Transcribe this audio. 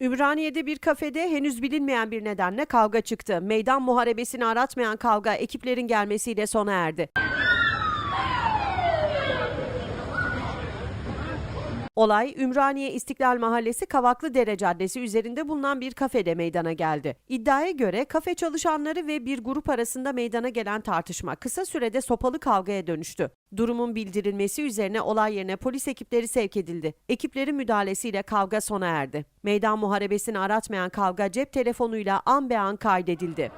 Ümraniye'de bir kafede henüz bilinmeyen bir nedenle kavga çıktı. Meydan muharebesini aratmayan kavga ekiplerin gelmesiyle sona erdi. Olay Ümraniye İstiklal Mahallesi Kavaklı Dere Caddesi üzerinde bulunan bir kafede meydana geldi. İddiaya göre kafe çalışanları ve bir grup arasında meydana gelen tartışma kısa sürede sopalı kavgaya dönüştü. Durumun bildirilmesi üzerine olay yerine polis ekipleri sevk edildi. Ekiplerin müdahalesiyle kavga sona erdi. Meydan muharebesini aratmayan kavga cep telefonuyla an be an kaydedildi.